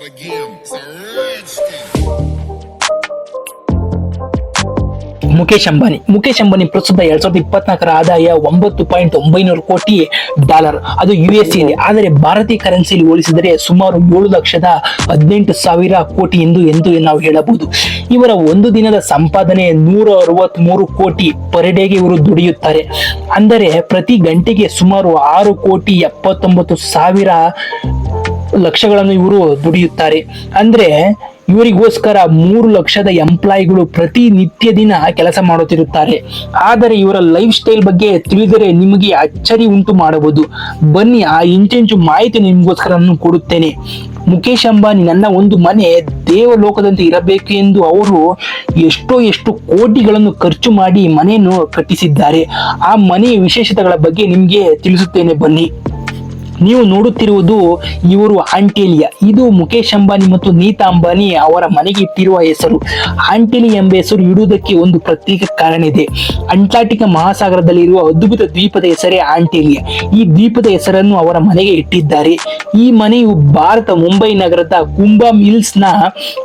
out again. Mukesh Ambani. Mukesh Ambani ಪ್ರಸ್ತುತ ಎರಡ್ ಸಾವಿರದ ಇಪ್ಪತ್ನಾಲ್ಕರ ಆದಾಯ ಒಂಬತ್ತು ಪಾಯಿಂಟ್ ಒಂಬೈನೂರು ಕೋಟಿ ಡಾಲರ್. ಅದು ಯು ಎಸ್ ಸಿಯಲ್ಲಿ ಆದರೆ ಭಾರತೀಯ ಕರೆನ್ಸಿಯಲ್ಲಿ ಹೋಲಿಸಿದರೆ ಸುಮಾರು ಏಳು ಲಕ್ಷದ ಹದಿನೆಂಟು ಸಾವಿರ ಕೋಟಿ ಎಂದು ಎಂದು ನಾವು ಹೇಳಬಹುದು. ಇವರ ಒಂದು ದಿನದ ಸಂಪಾದನೆ ನೂರ ಅರವತ್ಮೂರು ಕೋಟಿ ಪರ್ ಡೇಗೆ ಇವರು ದುಡಿಯುತ್ತಾರೆ. ಅಂದರೆ ಪ್ರತಿ ಗಂಟೆಗೆ ಸುಮಾರು ಆರು ಕೋಟಿ ಎಪ್ಪತ್ತೊಂಬತ್ತು ಸಾವಿರ ಲಕ್ಷಗಳನ್ನು ಇವರು ದುಡಿಯುತ್ತಾರೆ. ಅಂದ್ರೆ ಇವರಿಗೋಸ್ಕರ ಮೂರು ಲಕ್ಷದ ಎಂಪ್ಲಾಯಿಗಳು ಪ್ರತಿನಿತ್ಯ ದಿನ ಕೆಲಸ ಮಾಡುತ್ತಿರುತ್ತಾರೆ. ಆದರೆ ಇವರ ಲೈಫ್ ಸ್ಟೈಲ್ ಬಗ್ಗೆ ತಿಳಿದರೆ ನಿಮಗೆ ಅಚ್ಚರಿ ಉಂಟು ಮಾಡಬಹುದು. ಬನ್ನಿ, ಆ ಇಂಚೆಂಚು ಮಾಹಿತಿ ನಿಮಗೋಸ್ಕರ ಕೊಡುತ್ತೇನೆ. ಮುಖೇಶ್ ಅಂಬಾನಿ, ನನ್ನ ಒಂದು ಮನೆ ದೇವಲೋಕದಂತೆ ಇರಬೇಕು ಎಂದು ಅವರು ಎಷ್ಟೋ ಎಷ್ಟು ಕೋಟಿಗಳನ್ನು ಖರ್ಚು ಮಾಡಿ ಮನೆಯನ್ನು ಕಟ್ಟಿಸಿದ್ದಾರೆ. ಆ ಮನೆಯ ವಿಶೇಷತೆಗಳ ಬಗ್ಗೆ ನಿಮಗೆ ತಿಳಿಸುತ್ತೇನೆ. ಬನ್ನಿ. ನೀವು ನೋಡುತ್ತಿರುವುದು ಇವರು ಆಂಟೇಲಿಯಾ. ಇದು ಮುಖೇಶ್ ಅಂಬಾನಿ ಮತ್ತು ನೀತಾ ಅಂಬಾನಿ ಅವರ ಮನೆಗೆ ಇಟ್ಟಿರುವ ಹೆಸರು. ಆಂಟೇಲಿ ಎಂಬ ಹೆಸರು ಇಡುವುದಕ್ಕೆ ಒಂದು ಪ್ರತ್ಯೇಕ ಕಾರಣ ಇದೆ. ಅಂಟಾರ್ಟಿಕ ಮಹಾಸಾಗರದಲ್ಲಿರುವ ಅದ್ಭುತ ದ್ವೀಪದ ಹೆಸರೇ ಆಂಟೇಲಿಯಾ. ಈ ದ್ವೀಪದ ಹೆಸರನ್ನು ಅವರ ಮನೆಗೆ ಇಟ್ಟಿದ್ದಾರೆ. ಈ ಮನೆಯು ಭಾರತ ಮುಂಬೈ ನಗರದ ಕುಂಬಾ ಮಿಲ್ಸ್ನ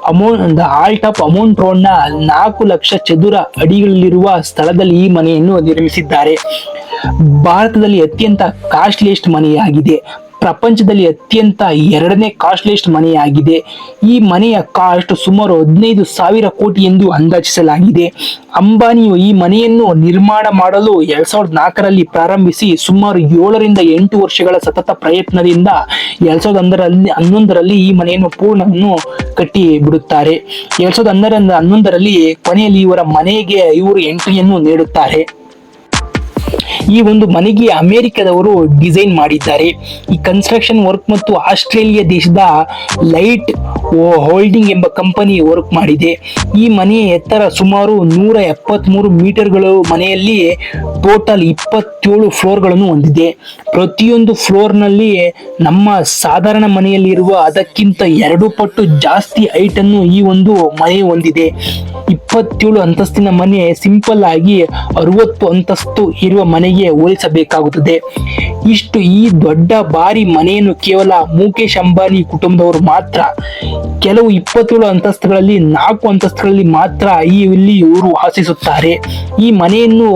ಅಮೌಂಟ್ ಆಲ್ಟ್ ಆಫ್ ಅಮೌಂಟ್ ರೋಡ್ನ ನಾಲ್ಕು ಲಕ್ಷ ಚದುರ ಅಡಿಗಳಲ್ಲಿರುವ ಸ್ಥಳದಲ್ಲಿ ಈ ಮನೆಯನ್ನು ನಿರ್ಮಿಸಿದ್ದಾರೆ. ಭಾರತದಲ್ಲಿ ಅತ್ಯಂತ ಕಾಸ್ಟ್ಲಿಯೆಸ್ಟ್ ಮನೆಯಾಗಿದೆ. ಪ್ರಪಂಚದಲ್ಲಿ ಅತ್ಯಂತ ಎರಡನೇ ಕಾಸ್ಟ್ಲಿಯೆಸ್ಟ್ ಮನೆಯಾಗಿದೆ. ಈ ಮನೆಯ ಕಾಸ್ಟ್ ಸುಮಾರು ಹದಿನೈದು ಸಾವಿರ ಕೋಟಿ ಎಂದು ಅಂದಾಜಿಸಲಾಗಿದೆ. ಅಂಬಾನಿಯು ಈ ಮನೆಯನ್ನು ನಿರ್ಮಾಣ ಮಾಡಲು ಎರಡ್ ಸಾವಿರದ ನಾಲ್ಕರಲ್ಲಿ ಪ್ರಾರಂಭಿಸಿ ಸುಮಾರು ಏಳರಿಂದ ಎಂಟು ವರ್ಷಗಳ ಸತತ ಪ್ರಯತ್ನದಿಂದ ಎರಡ್ ಸಾವಿರದ ಹನ್ನೊಂದರಲ್ಲಿ ಹನ್ನೊಂದರಲ್ಲಿ ಈ ಮನೆಯನ್ನು ಪೂರ್ಣವನ್ನು ಕಟ್ಟಿ ಬಿಡುತ್ತಾರೆ ಎರಡ್ ಸಾವಿರದ ಹನ್ನೊಂದರಿಂದ ಹನ್ನೊಂದರಲ್ಲಿ ಕೊನೆಯಲ್ಲಿ ಇವರ ಮನೆಗೆ ಇವರು ಎಂಟ್ರಿಯನ್ನು ನೀಡುತ್ತಾರೆ. ಈ ಒಂದು ಮನೆಗೆ ಅಮೆರಿಕದವರು ಡಿಸೈನ್ ಮಾಡಿದ್ದಾರೆ. ಈ ಕನ್ಸ್ಟ್ರಕ್ಷನ್ ವರ್ಕ್ ಮತ್ತು ಆಸ್ಟ್ರೇಲಿಯಾ ದೇಶದ ಲೈಟ್ ಹೋಲ್ಡಿಂಗ್ ಎಂಬ ಕಂಪನಿ ವರ್ಕ್ ಮಾಡಿದೆ. ಈ ಮನೆಯ ಎತ್ತರ ಸುಮಾರು ನೂರ ಎಪ್ಪತ್ಮೂರು ಮೀಟರ್ಗಳು ಮನೆಯಲ್ಲಿ ಟೋಟಲ್ ಇಪ್ಪತ್ತೇಳು ಫ್ಲೋರ್ಗಳನ್ನು ಹೊಂದಿದೆ. ಪ್ರತಿಯೊಂದು ಫ್ಲೋರ್ನಲ್ಲಿ ನಮ್ಮ ಸಾಧಾರಣ ಮನೆಯಲ್ಲಿರುವ ಅದಕ್ಕಿಂತ ಎರಡು ಪಟ್ಟು ಜಾಸ್ತಿ ಹೈಟ್ ಅನ್ನು ಈ ಒಂದು ಮನೆ ಹೊಂದಿದೆ. ಇಪ್ಪತ್ತೇಳು ಅಂತಸ್ತಿನ ಮನೆ ಸಿಂಪಲ್ ಆಗಿ ಅರವತ್ತು ಅಂತಸ್ತು ಇರುವ ಮನೆಗೆ ಹೋಲಿಸಬೇಕಾಗುತ್ತದೆ. ಇಷ್ಟು ಈ ದೊಡ್ಡ ಬಾರಿ ಮನೆಯನ್ನು ಕೇವಲ ಮುಖೇಶ್ ಅಂಬಾನಿ ಕುಟುಂಬದವರು ಮಾತ್ರ, ಕೆಲವು ಇಪ್ಪತ್ತೇಳು ಅಂತಸ್ತುಗಳಲ್ಲಿ, ನಾಲ್ಕು ಅಂತಸ್ತುಗಳಲ್ಲಿ ಮಾತ್ರ ಈ ಇಲ್ಲಿ ಇವರು ವಾಸಿಸುತ್ತಾರೆ. ಈ ಮನೆಯನ್ನು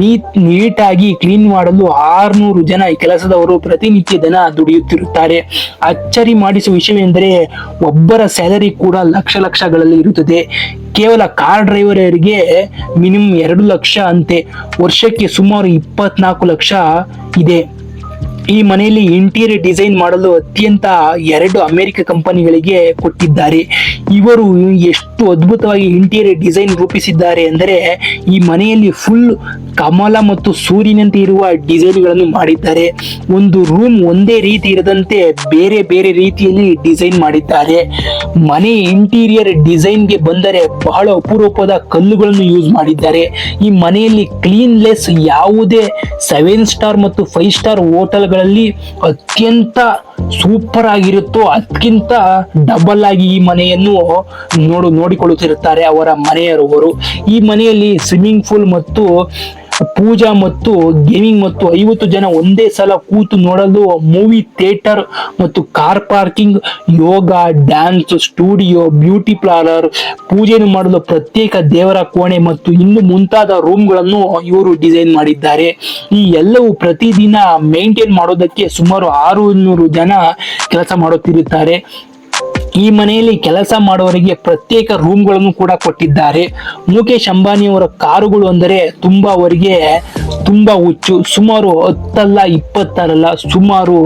ನೀಟ್, ನೀಟಾಗಿ ಕ್ಲೀನ್ ಮಾಡಲು ಆರ್ನೂರು ಜನ ಕೆಲಸದವರು ಪ್ರತಿನಿತ್ಯ ದಿನ ದುಡಿಯುತ್ತಿರುತ್ತಾರೆ. ಅಚ್ಚರಿ ಮಾಡಿಸುವ ವಿಷಯವೆಂದರೆ ಒಬ್ಬರ ಸ್ಯಾಲರಿ ಕೂಡ ಲಕ್ಷ ಲಕ್ಷಗಳಲ್ಲಿ ಇರುತ್ತದೆ. ಕೇವಲ ಕಾರ್ ಡ್ರೈವರರಿಗೆ ಮಿನಿಮಮ್ ಎರಡು ಲಕ್ಷ ಅಂತೆ. ವರ್ಷಕ್ಕೆ ಸುಮಾರು ಇಪ್ಪತ್ನಾಲ್ಕು ಲಕ್ಷ ಇದೆ. ಈ ಮನೆಯಲ್ಲಿ ಇಂಟೀರಿಯರ್ ಡಿಸೈನ್ ಮಾಡಲು ಅತ್ಯಂತ ಎರಡು ಅಮೆರಿಕ ಕಂಪನಿಗಳಿಗೆ ಕೊಟ್ಟಿದ್ದಾರೆ. ಇವರು ಎಷ್ಟು ಅದ್ಭುತವಾಗಿ ಇಂಟೀರಿಯರ್ ಡಿಸೈನ್ ರೂಪಿಸಿದ್ದಾರೆ ಅಂದರೆ ಈ ಮನೆಯಲ್ಲಿ ಫುಲ್ ಕಮಲ ಮತ್ತು ಸೂರ್ಯನಂತೆ ಇರುವ ಡಿಸೈನ್ಗಳನ್ನು ಮಾಡಿದ್ದಾರೆ. ಒಂದು ರೂಮ್ ಒಂದೇ ರೀತಿ ಇರದಂತೆ ಬೇರೆ ಬೇರೆ ರೀತಿಯಲ್ಲಿ ಡಿಸೈನ್ ಮಾಡಿದ್ದಾರೆ. ಮನೆ ಇಂಟೀರಿಯರ್ ಡಿಸೈನ್ಗೆ ಬಂದರೆ ಬಹಳ ಅಪರೂಪದ ಕಲ್ಲುಗಳನ್ನು ಯೂಸ್ ಮಾಡಿದ್ದಾರೆ. ಈ ಮನೆಯಲ್ಲಿ ಕ್ಲೀನ್ಲೆಸ್ ಯಾವುದೇ ಸೆವೆನ್ ಸ್ಟಾರ್ ಮತ್ತು ಫೈವ್ ಸ್ಟಾರ್ ಹೋಟೆಲ್ಗಳಲ್ಲಿ ಅತ್ಯಂತ ಸೂಪರ್ ಆಗಿರುತ್ತೋ ಅದಕ್ಕಿಂತ ಡಬಲ್ ಆಗಿ ಈ ಮನೆಯನ್ನು ನೋಡು, ನೋಡಿಕೊಳ್ಳುತ್ತಿರುತ್ತಾರೆ ಅವರ ಮನೆಯವರವರು ಈ ಮನೆಯಲ್ಲಿ ಸ್ವಿಮ್ಮಿಂಗ್ ಪೂಲ್ ಮತ್ತು ಪೂಜಾ ಮತ್ತು ಗೇಮಿಂಗ್ ಮತ್ತು ಐವತ್ತು ಜನ ಒಂದೇ ಸಲ ಕೂತು ನೋಡಲು ಮೂವಿ ಥಿಯೇಟರ್ ಮತ್ತು car parking yoga dance studio beauty parlour ಪೂಜೆಯನ್ನು ಮಾಡಲು ಪ್ರತ್ಯೇಕ ದೇವರ ಕೋಣೆ ಮತ್ತು ಇನ್ನು ಮುಂತಾದ ರೂಮ್ಗಳನ್ನು ಇವರು ಡಿಸೈನ್ ಮಾಡಿದ್ದಾರೆ. ಈ ಎಲ್ಲವೂ ಪ್ರತಿದಿನ ಮೇಂಟೈನ್ ಮಾಡೋದಕ್ಕೆ ಸುಮಾರು ಆರುನೂರು ಜನ ಕೆಲಸ ಮಾಡುತ್ತಿರುತ್ತಾರೆ. ಈ ಮನೆಯಲ್ಲಿ ಕೆಲಸ ಮಾಡುವವರಿಗೆ ಪ್ರತ್ಯೇಕ ರೂಮ್ಗಳನ್ನು ಕೂಡ ಕೊಟ್ಟಿದ್ದಾರೆ. ಮುಖೇಶ್ ಅಂಬಾನಿಯವರ ಕಾರುಗಳು ಅಂದರೆ ತುಂಬ ಅವರಿಗೆ ತುಂಬ ಹುಚ್ಚು. ಸುಮಾರು ಹತ್ತಲ್ಲ ಇಪ್ಪತ್ತರಲ್ಲ ಸುಮಾರು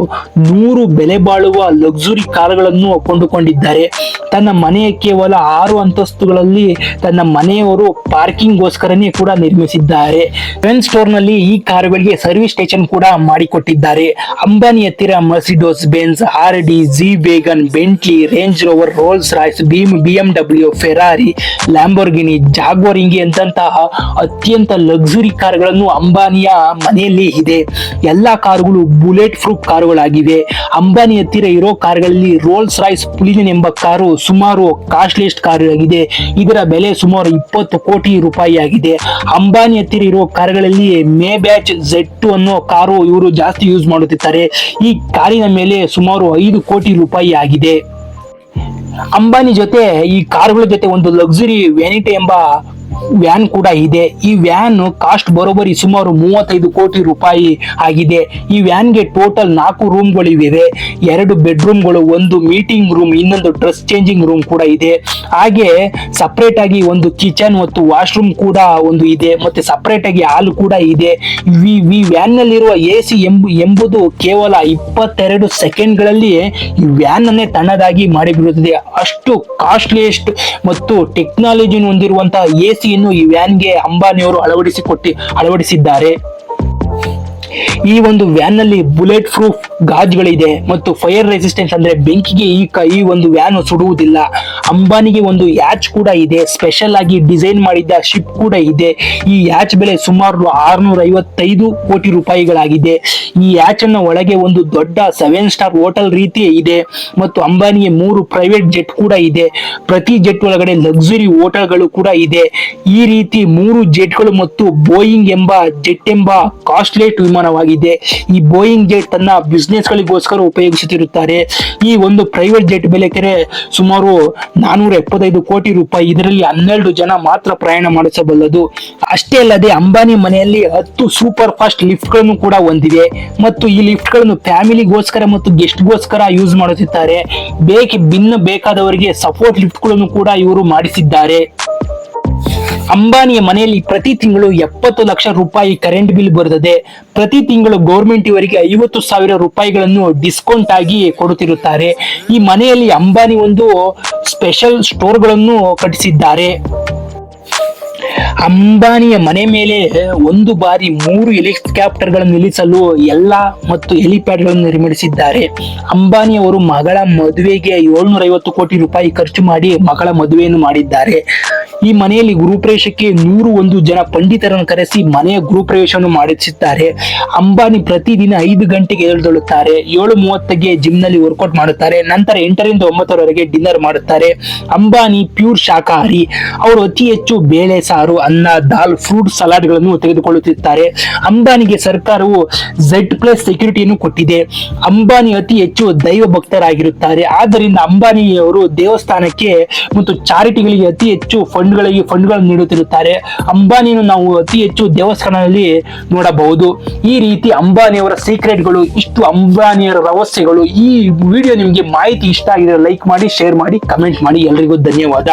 ನೂರು ಬೆಲೆ ಬಾಳುವ ಲಕ್ಸುರಿ ಕಾರುಗಳನ್ನು ಕೊಂಡುಕೊಂಡಿದ್ದಾರೆ. ತನ್ನ ಮನೆಯ ಕೇವಲ ಆರು ಅಂತಸ್ತುಗಳಲ್ಲಿ ತನ್ನ ಮನೆಯವರು ಪಾರ್ಕಿಂಗ್ಗೋಸ್ಕರನೇ ಕೂಡ ನಿರ್ಮಿಸಿದ್ದಾರೆ. ಫೆನ್ ಸ್ಟೋರ್ನಲ್ಲಿ ಈ ಕಾರುಗಳಿಗೆ ಸರ್ವಿಸ್ ಸ್ಟೇಷನ್ ಕೂಡ ಮಾಡಿಕೊಟ್ಟಿದ್ದಾರೆ. ಅಂಬಾನಿ ಹತ್ತಿರ Mercedes Benz R D G ಬೇಗನ್ Bentley Range Rover Rolls Royce Bhim B M W Ferrari Lamborghini Jaguar ಹಿಂಗೆ ಅಂತಹ ಅತ್ಯಂತ ಲಕ್ಸುರಿ ಕಾರುಗಳನ್ನು ಅಂಬಾನಿಯ ಮನೆಯಲ್ಲಿ ಇದೆ. ಎಲ್ಲಾ ಕಾರುಗಳು ಬುಲೆಟ್ ಪ್ರೂಫ್ ಕಾರುಗಳಾಗಿವೆ. ಅಂಬಾನಿ ಹತ್ತಿರ ಇರೋ ಕಾರುಗಳಲ್ಲಿ ರೋಲ್ಸ್ ರಾಯ್ಸ್ ಪುಲಿನ್ ಎಂಬ ಕಾರು ಸುಮಾರು ಕಾಸ್ಟ್ಲಿಯೆಸ್ಟ್ ಕಾರು ಆಗಿದೆ ಇದರ ಬೆಲೆ ಸುಮಾರು ಇಪ್ಪತ್ತು ಕೋಟಿ ರೂಪಾಯಿ ಆಗಿದೆ ಅಂಬಾನಿ ಹತ್ತಿರ ಇರೋ ಕಾರುಗಳಲ್ಲಿ ಮೇ ಬ್ಯಾಚ್ ಜೆಡ್ ಟು ಅನ್ನೋ ಕಾರು ಇವರು ಜಾಸ್ತಿ ಯೂಸ್ ಮಾಡುತ್ತಿದ್ದಾರೆ. ಈ ಕಾರಿನ ಮೇಲೆ ಸುಮಾರು ಐದು ಕೋಟಿ ರೂಪಾಯಿ ಆಗಿದೆ ಅಂಬಾನಿ ಜೊತೆ ಈ ಕಾರ್ಗಳ ಜೊತೆ ಒಂದು ಲಕ್ಸುರಿ ವೆನಿಟಿ ಎಂಬ ವ್ಯಾನ್ ಕೂಡ ಇದೆ. ಈ ವ್ಯಾನ್ ಕಾಸ್ಟ್ ಬರೋಬರಿ ಸುಮಾರು ಮೂವತ್ತೈದು ಕೋಟಿ ರೂಪಾಯಿ ಆಗಿದೆ. ಈ ವ್ಯಾನ್ಗೆ ಟೋಟಲ್ ನಾಲ್ಕು ರೂಮ್ಗಳಿವೆ ಎರಡು ಬೆಡ್ರೂಮ್ಗಳು ಒಂದು ಮೀಟಿಂಗ್ ರೂಮ್ ಇನ್ನೊಂದು ಡ್ರೆಸ್ ಚೇಂಜಿಂಗ್ ರೂಮ್ ಕೂಡ ಇದೆ. ಹಾಗೆ ಸಪ್ರೇಟ್ ಆಗಿ ಒಂದು ಕಿಚನ್ ಮತ್ತು ವಾಶ್ರೂಮ್ ಕೂಡ ಒಂದು ಇದೆ. ಮತ್ತೆ ಸಪ್ರೇಟ್ ಆಗಿ ಹಾಲ್ ಕೂಡ ಇದೆ. ಈ ವ್ಯಾನ್ ನಲ್ಲಿರುವ ಎ ಸಿ ಎಂಬ, ಎಂಬುದು ಕೇವಲ ಇಪ್ಪತ್ತೆರಡು ಸೆಕೆಂಡ್ಗಳಲ್ಲಿ ಈ ವ್ಯಾನ್ ಅನ್ನೇ ತಣ್ಣದಾಗಿ ಮಾಡಿಬಿಡುತ್ತದೆ. ಅಷ್ಟು ಕಾಸ್ಟ್ಲಿಯೆಸ್ಟ್ ಮತ್ತು ಟೆಕ್ನಾಲಜಿ ಹೊಂದಿರುವಂತಹ ಎ ಸಿಯನ್ನು ಈ ವ್ಯಾನ್ಗೆ ಅಂಬಾನಿಯವರು ಅಳವಡಿಸಿಕೊಟ್ಟಿ ಅಳವಡಿಸಿದ್ದಾರೆ. ಈ ಒಂದು ವ್ಯಾನ್ನಲ್ಲಿ ಬುಲೆಟ್ ಪ್ರೂಫ್ ಗಾಜುಗಳಿದೆ ಮತ್ತು ಫೈರ್ ರೆಸಿಸ್ಟೆನ್ಸ್ ಅಂದ್ರೆ ಬೆಂಕಿಗೆ ಈ ಈ ಒಂದು ವ್ಯಾನ್ ಸುಡುವುದಿಲ್ಲ. ಅಂಬಾನಿಗೆ ಒಂದು ಯಾಚ್ ಕೂಡ ಇದೆ, ಸ್ಪೆಷಲ್ ಆಗಿ ಡಿಸೈನ್ ಮಾಡಿದ್ದ ಶಿಪ್ ಕೂಡ ಇದೆ. ಈ ಯಾಚ್ ಬೆಲೆ ಸುಮಾರು ಆರ್ನೂರ ಐವತ್ತೈದು ಕೋಟಿ ರೂಪಾಯಿಗಳಾಗಿದೆ. ಈ ಅನ್ನ ಒಳಗೆ ಒಂದು ದೊಡ್ಡ ಸೆವೆನ್ ಸ್ಟಾರ್ ಹೋಟೆಲ್ ರೀತಿ ಇದೆ. ಮತ್ತು ಅಂಬಾನಿಗೆ ಮೂರು ಪ್ರೈವೇಟ್ ಜೆಟ್ ಕೂಡ ಇದೆ. ಪ್ರತಿ ಜೆಟ್ ಒಳಗಡೆ ಲಕ್ಸುರಿ ಹೋಟೆಲ್ಗಳು ಕೂಡ ಇದೆ. ಈ ರೀತಿ ಮೂರು ಜೆಟ್ಗಳು ಮತ್ತು ಬೋಯಿಂಗ್ ಎಂಬ ಜೆಟ್ ಎಂಬ ಕಾಸ್ಟ್ಲೇಟ್ ವಿಮಾನವಾಗಿದೆ. ಈ ಬೋಯಿಂಗ್ ಜೆಟ್ ತನ್ನ ಬಿಸ್ನೆಸ್ ಗಳಿಗೋಸ್ಕರ ಉಪಯೋಗಿಸುತ್ತಿರುತ್ತಾರೆ. ಈ ಒಂದು ಪ್ರೈವೇಟ್ ಜೆಟ್ ಬೆಲೆ ಕೆರೆ ಸುಮಾರು ನಾನೂರ ಎಪ್ಪತ್ತೈದು ಕೋಟಿ ರೂಪಾಯಿ. ಇದರಲ್ಲಿ ಹನ್ನೆರಡು ಜನ ಮಾತ್ರ ಪ್ರಯಾಣ ಮಾಡಿಸಬಲ್ಲದು. ಅಷ್ಟೇ ಅಲ್ಲದೆ ಅಂಬಾನಿ ಮನೆಯಲ್ಲಿ ಹತ್ತು ಸೂಪರ್ ಫಾಸ್ಟ್ ಲಿಫ್ಟ್ಗಳನ್ನು ಕೂಡ ಹೊಂದಿದೆ. ಮತ್ತು ಈ ಲಿಫ್ಟ್ಗಳನ್ನು ಫ್ಯಾಮಿಲಿಗೋಸ್ಕರ ಮತ್ತು ಗೆಸ್ಟ್ಗೋಸ್ಕರ ಯೂಸ್ ಮಾಡುತ್ತಿದ್ದಾರೆ. ಬೇಕೆ ಭಿನ್ನ ಬೇಕಾದವರಿಗೆ ಸಪೋರ್ಟ್ ಲಿಫ್ಟ್ಗಳನ್ನು ಕೂಡ ಇವರು ಮಾಡಿಸಿದ್ದಾರೆ. ಅಂಬಾನಿಯ ಮನೆಯಲ್ಲಿ ಪ್ರತಿ ತಿಂಗಳು ಎಪ್ಪತ್ತು ಲಕ್ಷ ರೂಪಾಯಿ ಕರೆಂಟ್ ಬಿಲ್ ಬರುತ್ತದೆ. ಪ್ರತಿ ತಿಂಗಳು ಗೌರ್ಮೆಂಟ್ ಇವರಿಗೆ ಐವತ್ತು ಸಾವಿರ ರೂಪಾಯಿಗಳನ್ನು ಡಿಸ್ಕೌಂಟ್ ಆಗಿ ಕೊಡುತ್ತಿರುತ್ತಾರೆ. ಈ ಮನೆಯಲ್ಲಿ ಅಂಬಾನಿ ಒಂದು ಸ್ಪೆಷಲ್ ಸ್ಟೋರ್ಗಳನ್ನು ಕಟ್ಟಿಸಿದ್ದಾರೆ. ಅಂಬಾನಿಯ ಮನೆ ಮೇಲೆ ಒಂದು ಬಾರಿ ಮೂರು ಹೆಲಿಕಾಪ್ಟರ್ಗಳನ್ನು ನಿಲ್ಲಿಸಲು ಎಲ್ಲ ಮತ್ತು ಹೆಲಿಪ್ಯಾಡ್ಗಳನ್ನು ನಿರ್ಮಿಸಿದ್ದಾರೆ. ಅಂಬಾನಿಯವರು ಮಗಳ ಮದುವೆಗೆ ಏಳ್ನೂರ ಐವತ್ತು ಕೋಟಿ ರೂಪಾಯಿ ಖರ್ಚು ಮಾಡಿ ಮಗಳ ಮದುವೆಯನ್ನು ಮಾಡಿದ್ದಾರೆ. ಈ ಮನೆಯಲ್ಲಿ ಗೃಹಪ್ರವೇಶಕ್ಕೆ ನೂರು ಒಂದು ಜನ ಪಂಡಿತರನ್ನು ಕರೆಸಿ ಮನೆಯ ಗೃಹಪ್ರವೇಶವನ್ನು ಮಾಡಿಸುತ್ತಾರೆ ಅಂಬಾನಿ ಪ್ರತಿದಿನ ಐದು ಗಂಟೆಗೆ ಎದುರುದೊಳ್ಳುತ್ತಾರೆ ಏಳು ಮೂವತ್ತಕ್ಕೆ ಜಿಮ್ನಲ್ಲಿ ವರ್ಕೌಟ್ ಮಾಡುತ್ತಾರೆ. ನಂತರ ಎಂಟರಿಂದ ಒಂಬತ್ತರವರೆಗೆ ಡಿನ್ನರ್ ಮಾಡುತ್ತಾರೆ. ಅಂಬಾನಿ ಪ್ಯೂರ್ ಶಾಖಾಹಾರಿ. ಅವರು ಅತಿ ಹೆಚ್ಚು ಬೇಳೆ ಸಾರು, ಅನ್ನ, ದಾಲ್ ಫ್ರೂಟ್ ಸಲಾಡ್ಗಳನ್ನು ತೆಗೆದುಕೊಳ್ಳುತ್ತಿದ್ದಾರೆ. ಅಂಬಾನಿಗೆ ಸರ್ಕಾರವು ಝೆಡ್ ಪ್ಲಸ್ ಸೆಕ್ಯೂರಿಟಿಯನ್ನು ಕೊಟ್ಟಿದೆ. ಅಂಬಾನಿ ಅತಿ ಹೆಚ್ಚು ದೈವ ಭಕ್ತರಾಗಿರುತ್ತಾರೆ. ಆದ್ದರಿಂದ ಅಂಬಾನಿಯವರು ದೇವಸ್ಥಾನಕ್ಕೆ ಮತ್ತು ಚಾರಿಟಿಗಳಿಗೆ ಅತಿ ಹೆಚ್ಚು ಫಂಡ್ಗಳಿಗೆ ಫಂಡ್ಗಳನ್ನು ನೀಡುತ್ತಿರುತ್ತಾರೆ. ಅಂಬಾನಿಯನ್ನು ನಾವು ಅತಿ ಹೆಚ್ಚು ದೇವಸ್ಥಾನದಲ್ಲಿ ನೋಡಬಹುದು. ಈ ರೀತಿ ಅಂಬಾನಿಯವರ ಸೀಕ್ರೆಟ್ಗಳು, ಇಷ್ಟು ಅಂಬಾನಿಯರ ರಹಸ್ಯಗಳು, ಈ ವಿಡಿಯೋ ನಿಮಗೆ ಮಾಹಿತಿ ಇಷ್ಟ ಆಗಿದೆ ಲೈಕ್ ಮಾಡಿ, ಶೇರ್ ಮಾಡಿ, ಕಮೆಂಟ್ ಮಾಡಿ. ಎಲ್ರಿಗೂ ಧನ್ಯವಾದ.